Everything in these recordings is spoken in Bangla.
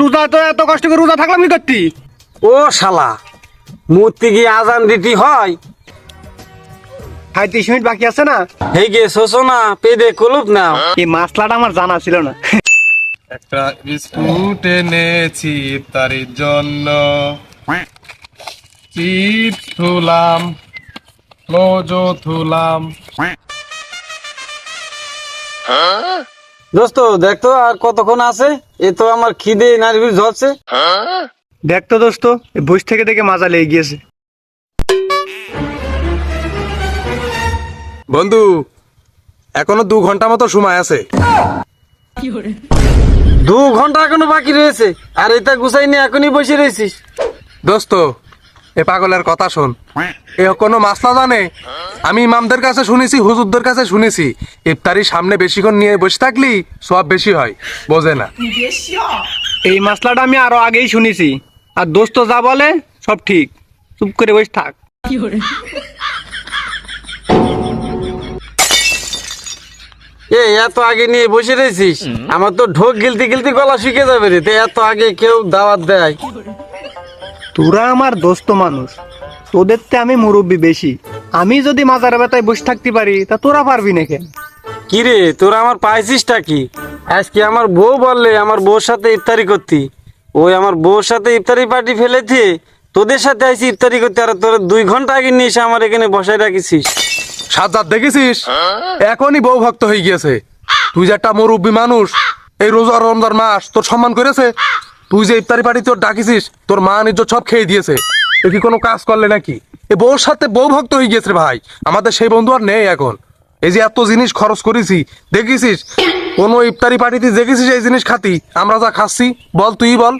রোজা তো এত কষ্ট করে রোজা থাকলাম কি করতি? ও শালা মূর্তি কি আজান দিতে হয়। হাই তিরিশ মিনিট বাকি আছে না? হেই গে শোষো না পেদে কলুপ না। এই মাসলাটা আমার জানা ছিল না। একটা বিস্কুট এনেছি ইফতারির জন্য। চিপ থুলাম লোজো থুলাম দোস্ত দেখতো আর কতক্ষণ আছে? এ তো আমার খিদে নারী ঝরছে দেখ তো দোস্ত এই বস থেকে দেখে মাজা লেগে গিয়েছে। বন্ধু এখনও দু ঘণ্টা মতো সময় আছে। দু ঘণ্টা এখনও বাকি রয়েছে আর এটা গুছাই নিয়ে এখনই বসে রয়েছিস। দোস্ত এ পাগলের কথা শোন। এ কোনো মাসলা জানে? আমি ইমামদের কাছে শুনেছি হুজুরদের কাছে শুনেছি। ইফতারির সামনে বেশিক্ষণ নিয়ে বসে থাকলি সব বেশি হয় বোঝে না। এই মশলাটা আমি আরও আগেই শুনেছি। আর দোস্ত যা বলে সব ঠিক। চুপ করে বসে থাক। এ এত আগে নিয়ে বসে রয়েছিস? আমার তো ঢোক গিলতে গিলতে গলা শুকিয়ে যাবে রে। তো এত আগে কেউ দাওয়াত দেয়। তোরা আমার দোস্ত মানুষ। তোদের তে আমি মুরব্বী বেশি। আমি যদি মাজার ব্যথায় বসে থাকতে পারি তা তোরা পারবি না কেন? কিরে তোরা আমার পাইছিসটা কি? আজকে আমার বউ বললে আমার বউর সাথে ইফতারি করতি। ওই আমার বউর সাথে ইফতারি পার্টি ফেলেছে তোদের সাথে আইসি ইফতারি করতে আর তোরা দুই ঘণ্টা আগে নিয়ে এসে আমার এখানে বসায় রাখিছিস। সাজ্জাদ দেখেছিস? এখনই বউ ভক্ত হয়ে গিয়েছে। তুই যে একটা মুরব্বী মানুষ এই রোজা রমজান মাস তোর সম্মান করেছে? তুই যে ইফতারি পার্টি তোর ডাকিছিস তোর মা নিজের সব খেয়ে দিয়েছে। এ কি কোনো কাজ করলে নাকি? এ বউর সাথে বউ ভক্ত হয়ে গিয়েছে রে ভাই। আমাদের সেই বন্ধু আর নেই এখন। এই যে এত জিনিস খরচ করেছি দেখেছিস কোনো ইফতারি পার্টিতে দেখেছিস এই জিনিস খাতি? আমরা যা খাচ্ছি, বল তুই বল।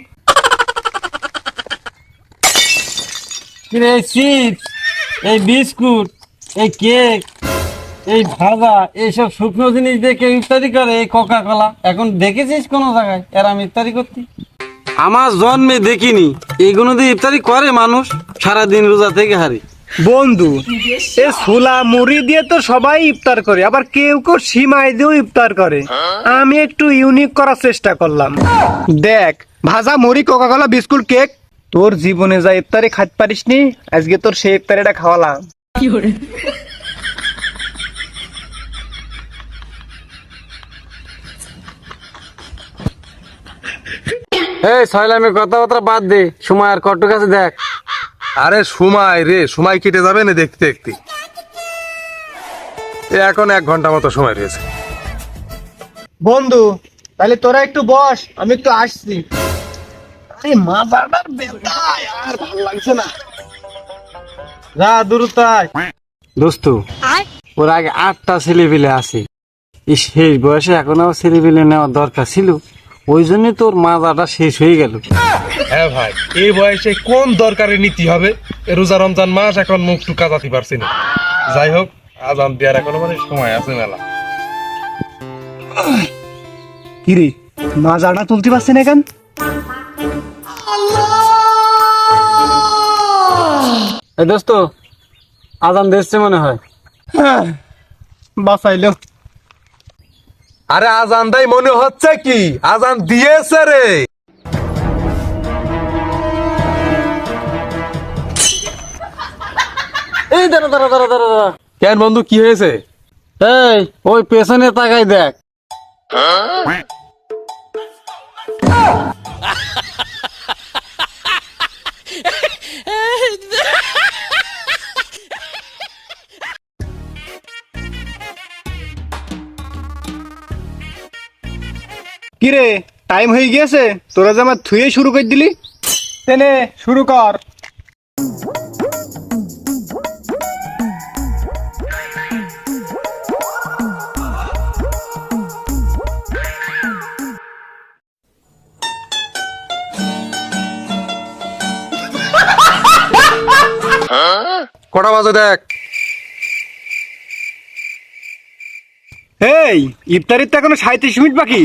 কিরে চিপস, এই বিস্কুট, এই কেক, এই ভাজা, এইসব শুকনো জিনিস দিয়ে কেউ ইফতারি করে, এই কোকা কোলা এখন দেখেছিস কোনো জায়গায়, এর আমি ইফতারি করতি? আমার জন্মে দেখিনি। এগুলো দিয়ে ইফতারি করে মানুষ? সারাদিন রোজা থেকে হারি। বন্ধু এ ছোলা মুড়ি দিয়ে তো সবাই ইফতার করে আবার কেউ কেউ সীমাই দিয়েও ইফতার করে। আমি একটু ইউনিক করার চেষ্টা করলাম। দেখ ভাজা মুড়ি কোকা কোলা বিস্কুট কেক তোর জীবনে যা ইফতারি খাইতে পারিস নি আজকে তোর সেই ইফতারিটা খাওয়ালাম। এই ছয়লামে কথাবার্তা বাদ দে। সময় আর কট্টু কাছে দেখ। আরে সময় রে সময় কেটে যাবে না দেখতে দেখতে। এ এখন এক ঘণ্টা মতো সময় রয়েছে। বন্ধু তাহলে তোরা একটু বস আমি একটু আসছি। আরে মা বাবার বেতায় আর ভালো লাগছে না। যা দূরতায় দোস্ত ওর আগে আটটা ছেলেপিলে আছে। এই শেষ বয়সে এখন আবার ছেলেপিলে নেওয়ার দরকার ছিল। ওই জন্যই তোর মাজাটা শেষ হয়ে গেল। হ্যাঁ ভাই এই বয়সে কোন দরকারে নীতি হবে? রোজা রমজান মাস এখন মুখ টু কাজাতে পারছি না। যাই হোক আজান দেওয়ার এখনও মানে সময় আছে মেলা। কিরে মাজাটা তুলতে পারছি না কেন? দোস্ত আজান দেখছে মনে হয় বাঁচাইলো। আরে আজান দেয় মনে হচ্ছে কি? আজান দিয়েছে রে। এই দাঁড়া দাঁড়া দাঁড়া দাঁড়া দাঁড়া। কেন বন্ধু কি হয়েছে? এই ওই পেছনে তাকাই দেখ। কিরে টাইম হয়ে গিয়েছে তোরা যে আমার থুয়ে শুরু করে দিলি? তেনে শুরু কর। কটা বাজে দেখ? এই ইফতারির তো এখনও সাঁত্রিশ মিনিট বাকি।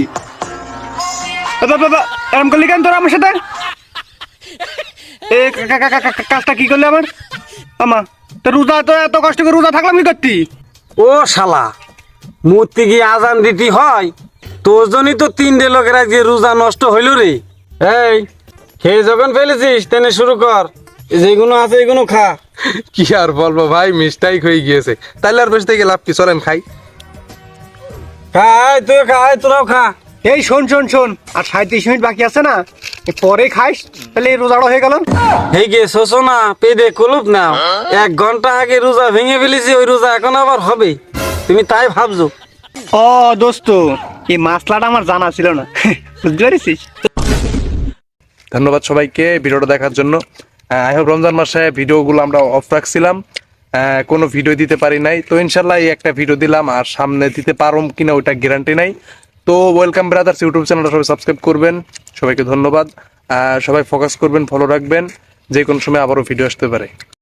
এরম করলি কেন তোরা আমার সাথে? এ কা- কা- কা- কা- কা- কাজটা কি করলি আমার আমা তো রোজা তো এত কষ্ট করে রোজা থাকলাম কি করতি? ও শালা মূর্তি কি আজান দিতে হয় তোর জন্যই তো তিনটে লোকের আজকে রোজা নষ্ট হইল রে। এই খেয়ে যখন ফেলেছিস তেনে শুরু কর। যেগুলো আছে এগুলো খা। কি আর বলব ভাই মিস্টাইক হয়ে গিয়েছে। তাইলে আর বেশ থেকে লাভ কি? চলেন খাই। খাই তুই খাই তোরাও খা। এই শোন শোন শোন আর সাঁত্রিশ মিনিট বাকি আছে না পরে খাইস তাহলে রোজাটা হয়ে গেল। এই গে শোষো না পেদে কলুপ নাও এক ঘণ্টা আগে রোজা ভেঙে ফেলেছি ওই রোজা এখন আবার হবে। তুমি তাই ভাবছ? ও দোস্ত এই মাসলাটা আমার জানা ছিল না। বুঝতে পারিস ধন্যবাদ সবাইকে ভিডিওটা দেখার জন্য। আই হোপ রমজান মাসে ভিডিওগুলো আমরা অফ রাখছিলাম। আহ, কোনো ভিডিও দিতে পারি নাই। তো ইনশাল্লাহ এই একটা ভিডিও দিলাম আর সামনে দিতে পারম কিনা ওইটা গ্যারান্টি নাই। তো ওয়েলকাম ব্রাদার্স ইউটিউব চ্যানেলটা সবাই সাবস্ক্রাইব করবেন, সবাইকে ধন্যবাদ। সবাই ফোকাস করবেন ফলো রাখবেন যে কোনো সময় আবারও ভিডিও আসতে পারে।